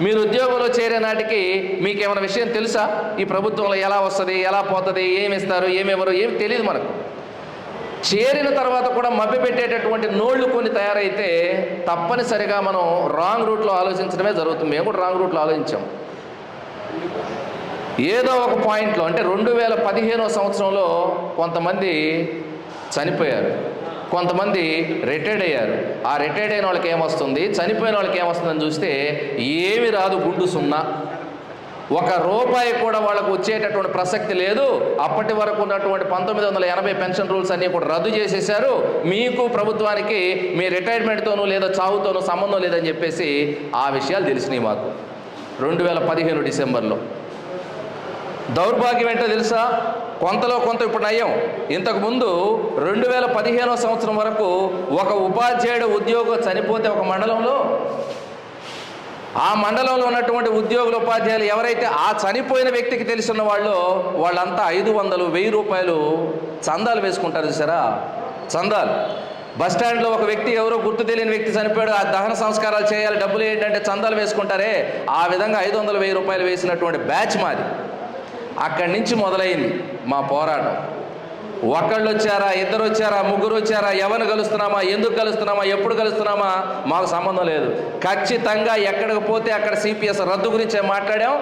మీరు ఉద్యోగంలో చేరే నాటికి మీకేమైనా విషయం తెలుసా? ఈ ప్రభుత్వంలో ఎలా వస్తుంది ఎలా పోతుంది ఏమి ఇస్తారు ఏమి ఏమి తెలియదు మనకు. చేరిన తర్వాత కూడా మభ్యపెట్టేటటువంటి నోళ్ళు కొన్ని తయారైతే తప్పనిసరిగా మనం రాంగ్ రూట్లో ఆలోచించడమే జరుగుతుంది. మేము కూడా రాంగ్ రూట్లో ఆలోచించాం. ఏదో ఒక పాయింట్లో అంటే రెండు వేల పదిహేనో సంవత్సరంలో కొంతమంది చనిపోయారు. కొంతమంది రిటైర్డ్ అయ్యారు. ఆ రిటైర్డ్ అయిన వాళ్ళకి ఏమొస్తుంది? చనిపోయిన వాళ్ళకి ఏమొస్తుందని చూస్తే ఏమి రాదు గుండు సున్నా. ఒక రూపాయి కూడా వాళ్ళకు వచ్చేటటువంటి ప్రసక్తి లేదు. అప్పటి వరకు ఉన్నటువంటి పంతొమ్మిది వందల ఎనభై పెన్షన్ రూల్స్ అన్నీ కూడా రద్దు చేసేశారు. మీకు ప్రభుత్వానికి మీ రిటైర్మెంట్తోనూ లేదా చావుతోనూ సంబంధం లేదని చెప్పేసి ఆ విషయాలు తెలిసినాయి మాకు. రెండు వేల పదిహేను డిసెంబర్లో. దౌర్భాగ్యం ఏంటో తెలుసా? కొంతలో కొంత ఇప్పుడు నయం. ఇంతకుముందు రెండు వేల పదిహేనో సంవత్సరం వరకు ఒక ఉపాధ్యాయుడు ఉద్యోగం చనిపోతే ఒక మండలంలో ఆ మండలంలో ఉన్నటువంటి ఉద్యోగుల ఉపాధ్యాయులు ఎవరైతే ఆ చనిపోయిన వ్యక్తికి తెలిసిన వాళ్ళు వాళ్ళంతా ఐదు వందలు వెయ్యి రూపాయలు చందాలు వేసుకుంటారు చూసారా? చందాలు. బస్ స్టాండ్లో ఒక వ్యక్తి ఎవరో గుర్తు తెలియని వ్యక్తి చనిపోయాడు ఆ దహన సంస్కారాలు చేయాలి డబ్బులు ఏంటంటే చందాలు వేసుకుంటారే. ఆ విధంగా ఐదు వందల వెయ్యి రూపాయలు వేసినటువంటి బ్యాచ్ మాది. అక్కడి నుంచి మొదలైంది మా పోరాటం. ఒకళ్ళు వచ్చారా ఇద్దరు వచ్చారా ముగ్గురు వచ్చారా ఎవరిని కలుస్తున్నామా ఎందుకు కలుస్తున్నామా ఎప్పుడు కలుస్తున్నామా మాకు సంబంధం లేదు. ఖచ్చితంగా ఎక్కడికి పోతే అక్కడ సిపిఎస్ రద్దు గురించే మాట్లాడాం.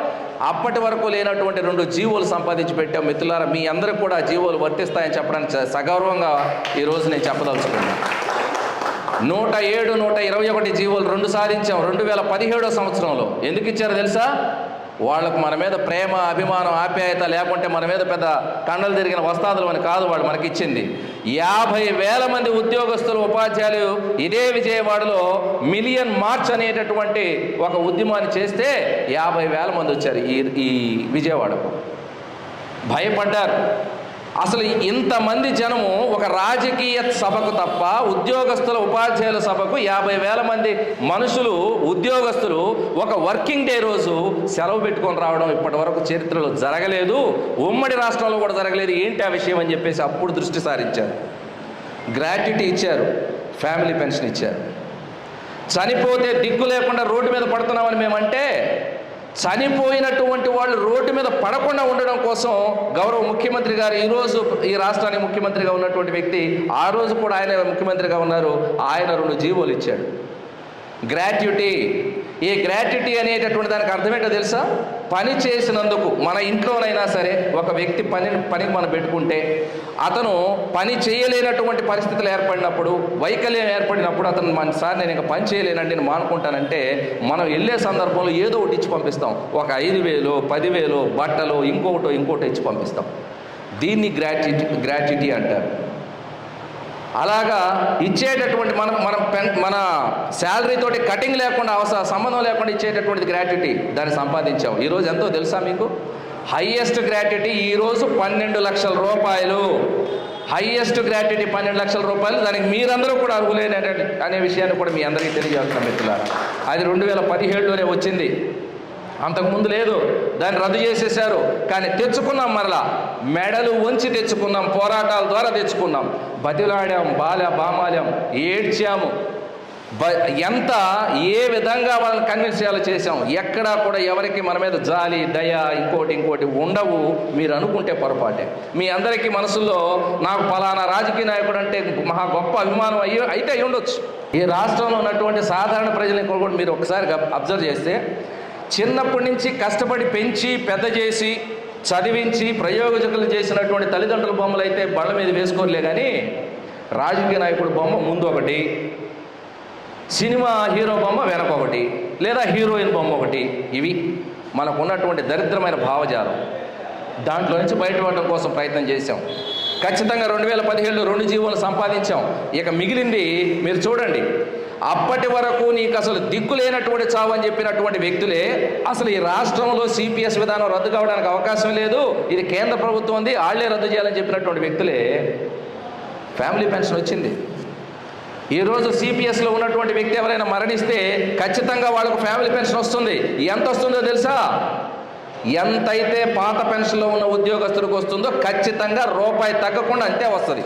అప్పటి వరకు లేనటువంటి రెండు జీవోలు సంపాదించి పెట్టాం. మిత్రులారా మీ అందరికి కూడా జీవోలు వర్తిస్తాయని చెప్పడానికి సగౌరవంగా ఈరోజు నేను చెప్పదలుచుకున్నాను. నూట ఏడు నూట ఇరవై ఒకటి జీవోలు రెండు సాధించాం రెండు వేల పదిహేడో సంవత్సరంలో. ఎందుకు ఇచ్చారో తెలుసా? వాళ్ళకు మన మీద ప్రేమ అభిమానం ఆప్యాయత లేకుంటే మన మీద పెద్ద కండలు తిరిగిన వస్తాదులు అని కాదు వాళ్ళు మనకి ఇచ్చింది యాభై వేల మంది ఉద్యోగస్తులు ఉపాధ్యాయులు ఇదే విజయవాడలో మిలియన్ మార్చ్ అనేటటువంటి ఒక ఉద్యమాన్ని చేస్తే యాభై వేల మంది వచ్చారు ఈ ఈ విజయవాడకు. భయపడ్డారు. అసలు ఇంతమంది జనము ఒక రాజకీయ సభకు తప్ప ఉద్యోగస్తుల ఉపాధ్యాయుల సభకు యాభై వేల మంది మనుషులు ఉద్యోగస్తులు ఒక వర్కింగ్ డే రోజు సెలవు పెట్టుకొని రావడం ఇప్పటి వరకు చరిత్రలో జరగలేదు. ఉమ్మడి రాష్ట్రంలో కూడా జరగలేదు. ఏంటి ఆ విషయం అని చెప్పేసి అప్పుడు దృష్టి సారించారు. గ్రాట్యుటీ ఇచ్చారు. ఫ్యామిలీ పెన్షన్ ఇచ్చారు. చనిపోతే దిక్కు లేకుండా రోడ్డు మీద పడుతున్నామని మేమంటే చనిపోయినటువంటి వాళ్ళు రోడ్డు మీద పడకుండా ఉండడం కోసం గౌరవ ముఖ్యమంత్రి గారు ఈరోజు ఈ రాష్ట్రానికి ముఖ్యమంత్రిగా ఉన్నటువంటి వ్యక్తి ఆ రోజు కూడా ఆయన ముఖ్యమంత్రిగా ఉన్నారు. ఆయన రెండు జీవోలు ఇచ్చాడు. గ్రాట్యుటీ. ఈ గ్రాట్యుటీ అనేటటువంటి దానికి అర్థమేంటో తెలుసా? పని చేసినందుకు మన ఇంట్లోనైనా సరే ఒక వ్యక్తి పని పనికి మనం పెట్టుకుంటే అతను పని చేయలేనటువంటి పరిస్థితులు ఏర్పడినప్పుడు వైకల్యం ఏర్పడినప్పుడు అతను మన సార్ నేను ఇంకా పని చేయలేనండి నేను మానుకుంటానంటే మనం వెళ్ళే సందర్భంలో ఏదో ఒకటి ఇచ్చి పంపిస్తాం. ఒక ఐదు వేలు పదివేలు బట్టలు ఇంకొకటో ఇంకోటో ఇచ్చి పంపిస్తాం. దీన్ని గ్రాట్యుటీ గ్రాట్యుటీ అంటారు. అలాగా ఇచ్చేటటువంటి మనం మనం పెన్ మన శాలరీతోటి కటింగ్ లేకుండా అవసరం సంబంధం లేకుండా ఇచ్చేటటువంటిది గ్రాట్యుటీ దాన్ని సంపాదించాం. ఈరోజు ఎంతో తెలుసా మీకు? హయ్యెస్ట్ గ్రాట్యుటీ ఈరోజు పన్నెండు లక్షల రూపాయలు. హయ్యెస్ట్ గ్రాట్యుటీ పన్నెండు లక్షల రూపాయలు. దానికి మీరందరూ కూడా అర్హులేని అనే- అనే విషయాన్ని కూడా మీ అందరికీ తెలియజేస్తున్నాం మిత్రులారా. అది రెండు వేల పదిహేడులోనే వచ్చింది. అంతకుముందు లేదు దాన్ని రద్దు చేసేశారు. కానీ తెచ్చుకున్నాం మరలా. మెడలు వంచి తెచ్చుకున్నాం పోరాటాల ద్వారా తెచ్చుకున్నాం. బతిలాడాం బాల బామాల్యం ఏడ్చాము. బ ఎంత ఏ విధంగా వాళ్ళని కన్విన్స్ చేయాలో చేసాం ఎక్కడా కూడా ఎవరికి మన మీద జాలి దయ ఇంకోటి ఇంకోటి ఉండవు. మీరు అనుకుంటే పొరపాటే. మీ అందరికీ మనసులో నాకు ఫలానా రాజకీయ నాయకుడు అంటే మహా గొప్ప అభిమానం అయ్యి అయితే అయి ఉండొచ్చు ఈ రాష్ట్రంలో ఉన్నటువంటి సాధారణ ప్రజలను కూడా మీరు ఒకసారి అబ్జర్వ్ చేస్తే చిన్నప్పటి నుంచి కష్టపడి పెంచి పెద్ద చేసి చదివించి ప్రయోజకులు చేసినటువంటి తల్లిదండ్రుల బొమ్మలు అయితే బళ్ళ మీద వేసుకోలే కానీ రాజకీయ నాయకుడు బొమ్మ ముందు ఒకటి సినిమా హీరో బొమ్మ వెనక ఒకటి లేదా హీరోయిన్ బొమ్మ ఒకటి. ఇవి మనకు ఉన్నటువంటి దరిద్రమైన భావజాలం. దాంట్లో నుంచి బయటపడడం కోసం ప్రయత్నం చేశాం. ఖచ్చితంగా రెండు వేల పదిహేడులో రెండు జీవోలు సంపాదించాం. ఇక మిగిలింది మీరు చూడండి. అప్పటి వరకు నీకు అసలు దిక్కు లేనటువంటి చావు అని చెప్పినటువంటి వ్యక్తులే అసలు ఈ రాష్ట్రంలో సిపిఎస్ విధానం రద్దు కావడానికి అవకాశం లేదు. ఇది కేంద్ర ప్రభుత్వం ఉంది వాళ్ళే రద్దు చేయాలని చెప్పినటువంటి వ్యక్తులే. ఫ్యామిలీ పెన్షన్ వచ్చింది. ఈరోజు సిపిఎస్లో ఉన్నటువంటి వ్యక్తి ఎవరైనా మరణిస్తే ఖచ్చితంగా వాళ్ళకు ఫ్యామిలీ పెన్షన్ వస్తుంది. ఎంత వస్తుందో తెలుసా? ఎంతైతే పాత పెన్షన్లో ఉన్న ఉద్యోగస్తులకు వస్తుందో ఖచ్చితంగా రూపాయి తగ్గకుండా అంతే వస్తుంది.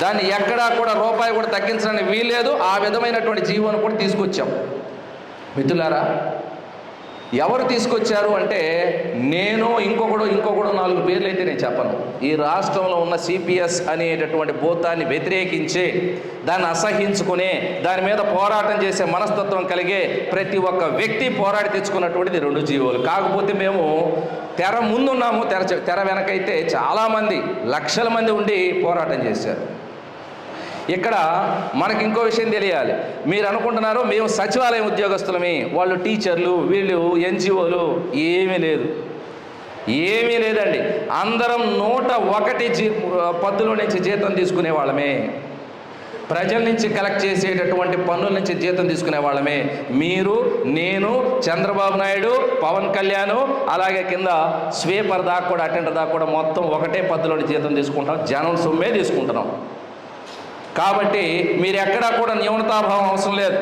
దాన్ని ఎక్కడా కూడా రూపాయి కూడా తగ్గించడానికి వీల్లేదు. ఆ విధమైనటువంటి జీవోను కూడా తీసుకొచ్చాం. మిత్రులారా ఎవరు తీసుకొచ్చారు అంటే నేను ఇంకొకడు ఇంకొకడు నాలుగు పేర్లు అయితే నేను చెప్పను. ఈ రాష్ట్రంలో ఉన్న సిపిఎస్ అనేటటువంటి భూతాన్ని వ్యతిరేకించి దాన్ని అసహించుకునే దాని మీద పోరాటం చేసే మనస్తత్వం కలిగే ప్రతి ఒక్క వ్యక్తి పోరాడి తెచ్చుకున్నటువంటిది రెండు జీవోలు. కాకపోతే మేము తెర ముందున్నాము తెర తెర వెనకైతే చాలామంది లక్షల మంది ఉండి పోరాటం చేశారు. ఇక్కడ మనకి ఇంకో విషయం తెలియాలి. మీరు అనుకుంటున్నారు మేము సచివాలయం ఉద్యోగస్తులమే. వాళ్ళు టీచర్లు వీళ్ళు ఎన్జిఓలు. ఏమీ లేదు. ఏమీ లేదండి. అందరం నూట ఒకటి జీ పద్దుల నుంచి జీతం తీసుకునే వాళ్ళమే. ప్రజల నుంచి కలెక్ట్ చేసేటటువంటి పన్నుల నుంచి జీతం తీసుకునే వాళ్ళమే. మీరు నేను చంద్రబాబు నాయుడు పవన్ కళ్యాణ్ అలాగే కింద స్వీపర్ దాకా కూడా అటెండర్ దాకా కూడా మొత్తం ఒకటే పద్దులోని జీతం తీసుకుంటాం. జనం సొమ్మే తీసుకుంటున్నాం. కాబట్టి మీరు ఎక్కడా కూడా న్యూనతాభావం అవసరం లేదు.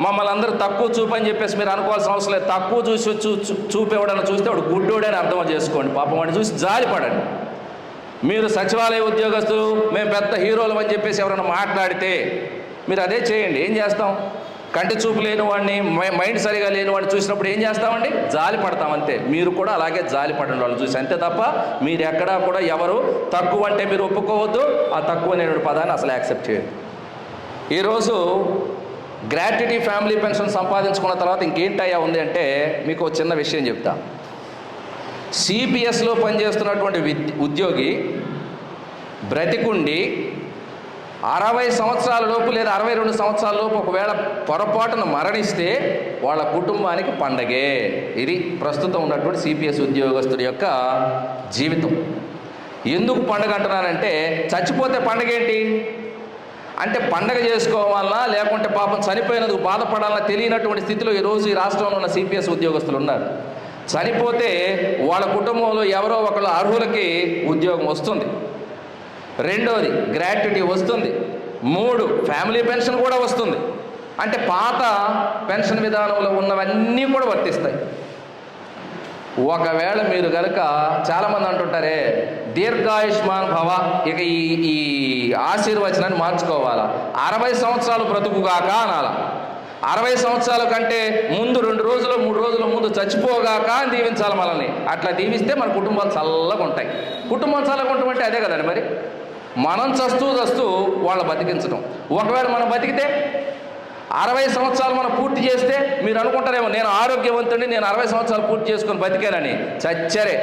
మమ్మల్ని అందరూ తక్కువ చూపు అని చెప్పేసి మీరు అనుకోవాల్సిన అవసరం లేదు. తక్కువ చూసి చూ చూ- చూపేవాడని చూస్తే వాడు గుడ్డోడని అర్థం చేసుకోండి. పాపం వాడిని చూసి జాలిపడండి మీరు సచివాలయ ఉద్యోగస్తులు మేము పెద్ద హీరోలు అని చెప్పేసి ఎవరైనా మాట్లాడితే మీరు అదే చేయండి. ఏం చేస్తాం? కంటి చూపు లేని వాడిని మై- మైండ్ సరిగా లేని వాడిని చూసినప్పుడు ఏం చేస్తామండి? జాలి పడతాం అంతే. మీరు కూడా అలాగే జాలి పడండి వాళ్ళు చూసి అంతే తప్ప మీరు ఎక్కడా కూడా ఎవరు తక్కువ అంటే మీరు ఒప్పుకోవద్దు ఆ తక్కువ అనేటువంటి పదాన్ని అసలు యాక్సెప్ట్ చేయండి ఈరోజు గ్రాట్యుటీ ఫ్యామిలీ పెన్షన్ సంపాదించుకున్న తర్వాత ఇంకేంటయ్యా ఉంది అంటే మీకు ఒక చిన్న విషయం చెప్తా. సిపిఎస్లో పనిచేస్తున్నటువంటి విద్ ఉద్యోగి బ్రతికుండి అరవై సంవత్సరాల లోపు లేదా అరవై రెండు సంవత్సరాల లోపు ఒకవేళ పొరపాటున మరణిస్తే వాళ్ళ కుటుంబానికి పండగే. ఇది ప్రస్తుతం ఉన్నటువంటి సిపిఎస్ ఉద్యోగస్తుడి యొక్క జీవితం. ఎందుకు పండగ అంటున్నానంటే చచ్చిపోతే పండగ ఏంటి అంటే పండగ చేసుకోవాలా లేకుంటే పాపం చనిపోయినందుకు బాధపడాలన్నా తెలియనటువంటి స్థితిలో ఈరోజు ఈ రాష్ట్రంలో ఉన్న సిపిఎస్ ఉద్యోగస్తులు ఉన్నారు. చనిపోతే వాళ్ళ కుటుంబంలో ఎవరో ఒకళ్ళు అర్హులకి ఉద్యోగం వస్తుంది. రెండోది గ్రాట్యుటీ వస్తుంది. మూడు ఫ్యామిలీ పెన్షన్ కూడా వస్తుంది. అంటే పాత పెన్షన్ విధానంలో ఉన్నవన్నీ కూడా వర్తిస్తాయి. ఒకవేళ మీరు కనుక చాలామంది అంటుంటారే దీర్ఘాయుష్మాన్ భవ ఇక ఈ ఈ ఆశీర్వచనాన్ని మార్చుకోవాలా? అరవై సంవత్సరాలు బ్రతుకుగాక అనాలా? అరవై సంవత్సరాల కంటే ముందు రెండు రోజులు మూడు రోజుల ముందు చచ్చిపోగాక అని దీవించాలి మనల్ని. అట్లా దీవిస్తే మన కుటుంబాలు చల్లగా ఉంటాయి కుటుంబాలు చల్లగా ఉంటామంటే అదే కదండి మరి? మనం చస్తూ చస్తూ వాళ్ళ బతికించడం ఒకవేళ మనం బతికితే అరవై సంవత్సరాలు మనం పూర్తి చేస్తే మీరు అనుకుంటారేమో నేను ఆరోగ్యవంతుడిని నేను అరవై సంవత్సరాలు పూర్తి చేసుకొని బతికానని. చచ్చరే.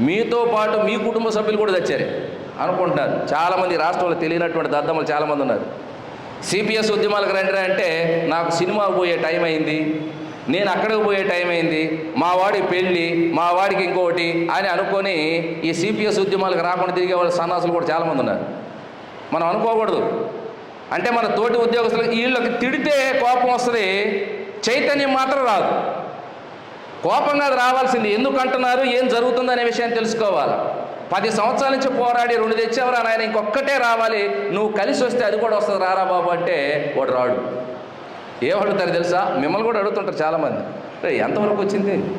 మీతో పాటు మీ కుటుంబ సభ్యులు కూడా చచ్చారే. అనుకుంటున్నారు. చాలామంది రాష్ట్రంలో తెలియనటువంటి దద్దమ్మలు చాలామంది ఉన్నారు. సిపిఎస్ ఉద్యమాలకు రండి అంటే నాకు సినిమా పోయే టైం అయింది. నేను అక్కడికి పోయే టైం అయింది. మా వాడి పెళ్ళి మా వాడికి ఇంకోటి అని అనుకొని ఈ సిపిఎస్ ఉద్యమాలకు రాకుండా తిరిగే వాళ్ళ సన్నాసులు కూడా చాలామంది ఉన్నారు. మనం అనుకోకూడదు. అంటే మన తోటి ఉద్యోగస్తులకు వీళ్ళకి తిడితే కోపం వస్తుంది. చైతన్యం మాత్రం రాదు. కోపంగా అది రావాల్సింది. ఎందుకు అంటున్నారు ఏం జరుగుతుంది అనే విషయాన్ని తెలుసుకోవాలి. పది సంవత్సరాల నుంచి పోరాడి రెండు తెచ్చేవరా నాయన? ఇంకొక్కటే రావాలి. నువ్వు కలిసి వస్తే అది కూడా వస్తుంది. రారా బాబు అంటే వాడు రాడు. ఏం అడుగుతారు తెలుసా? మిమ్మల్ని కూడా అడుగుతుంటారు చాలామంది. "రే, ఎంతవరకు వచ్చింది?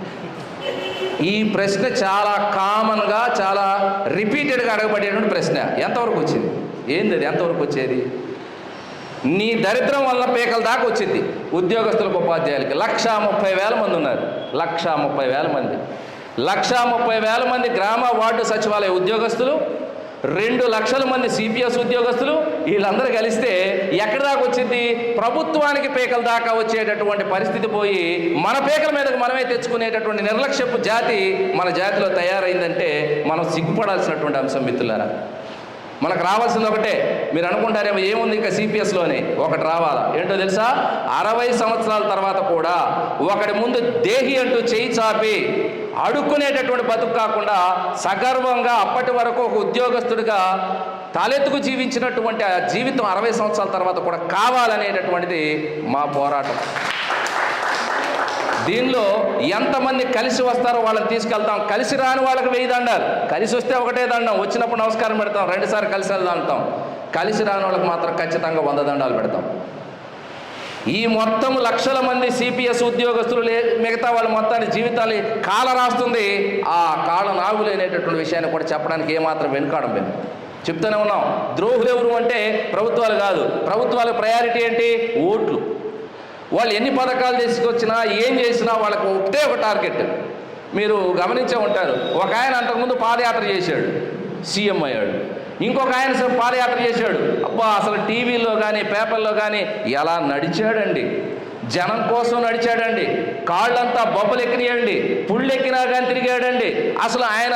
ఈ ప్రశ్న చాలా కామన్గా చాలా రిపీటెడ్గా అడగబడేటువంటి ప్రశ్న. ఎంతవరకు వచ్చింది? ఏంది అది? ఎంతవరకు వచ్చేది? నీ దరిద్రం వల్ల పీకల దాకా వచ్చింది. ఉద్యోగస్తులకు ఉపాధ్యాయులకి లక్షా ముప్పై వేల మంది ఉన్నారు. లక్షా ముప్పై వేల మంది. లక్షా ముప్పై వేల మంది గ్రామ వార్డు సచివాలయ ఉద్యోగస్తులు రెండు లక్షల మంది సిపిఎస్ ఉద్యోగస్తులు వీళ్ళందరూ కలిస్తే ఎక్కడి దాకా వచ్చింది? ప్రభుత్వానికి పేకల దాకా వచ్చేటటువంటి పరిస్థితి పోయి మన పేకల మీదకు మనమే తెచ్చుకునేటటువంటి నిర్లక్ష్యపు జాతి మన జాతిలో తయారైందంటే మనం సిగ్గుపడాల్సినటువంటి అంశం మిత్రులారా. మనకు రావాల్సింది ఒకటే మీరు అనుకుంటారేమో ఏముంది ఇంకా సిపిఎస్లోనే ఒకటి రావాలా? ఏంటో తెలుసా? అరవై సంవత్సరాల తర్వాత కూడా ఒకటి ముందు దేహి అంటూ చేయి చాపి అడుక్కునేటటువంటి బతుకు కాకుండా సగర్వంగా అప్పటి వరకు ఒక ఉద్యోగస్తుడిగా తలెత్తుకు జీవించినటువంటి ఆ జీవితం అరవై సంవత్సరాల తర్వాత కూడా కావాలనేటటువంటిది మా పోరాటం. దీనిలో ఎంతమంది కలిసి వస్తారో వాళ్ళని తీసుకెళ్తాం. కలిసి రాని వాళ్ళకి వెయ్యి దండాలు. కలిసి వస్తే ఒకటే దండం. వచ్చినప్పుడు నమస్కారం పెడతాం. రెండుసార్లు కలిసి వెళ్దాం కలిసి రాని వాళ్ళకి మాత్రం ఖచ్చితంగా వంద దండాలు పెడతాం. ఈ మొత్తం లక్షల మంది సిపిఎస్ ఉద్యోగస్తులు లే మిగతా వాళ్ళ మొత్తాన్ని జీవితాలు కాల రాస్తుంది. ఆ కాల నాగులేనేటటువంటి విషయాన్ని కూడా చెప్పడానికి ఏమాత్రం వెనుకాడం లేదు. చెప్తూనే ఉన్నాం. ద్రోహులు ఎవరు అంటే ప్రభుత్వాలు కాదు. ప్రభుత్వాల ప్రయారిటీ ఏంటి? ఓట్లు. వాళ్ళు ఎన్ని పథకాలు తీసుకొచ్చినా ఏం చేసినా వాళ్ళకు ఒకటే ఒక టార్గెట్ మీరు గమనించే ఉంటారు. ఒక ఆయన అంతకుముందు పాదయాత్ర చేశాడు. సీఎం అయ్యాడు. ఇంకొక ఆయన పాదయాత్ర చేశాడు. అబ్బా అసలు టీవీలో కానీ పేపర్లో కానీ ఎలా నడిచాడండి? జనం కోసం నడిచాడండి. కాళ్ళంతా బొబ్బలు ఎక్కినాయండి పుళ్ళు ఎక్కినా కానీ తిరిగాడండి. అసలు ఆయన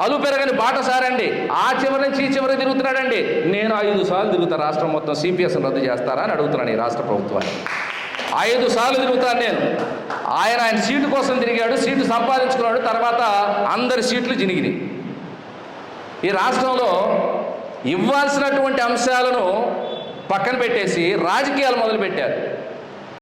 అలు పెరగని బాటసారండి. ఆ చివరి నుంచి ఈ చివరి తిరుగుతున్నాడండి. నేను ఐదు సార్లు తిరుగుతా రాష్ట్రం మొత్తం సిపిఎస్ రద్దు చేస్తారా అని అడుగుతున్నాను ఈ రాష్ట్ర ప్రభుత్వాన్ని. ఐదు సార్లు తిరుగుతాను నేను. ఆయన ఆయన సీటు కోసం తిరిగాడు సీటు సంపాదించుకున్నాడు తర్వాత అందరి సీట్లు జినిగినాయి. ఈ రాష్ట్రంలో ఇవ్వాల్సినటువంటి అంశాలను పక్కన పెట్టేసి రాజకీయాలు మొదలుపెట్టారు.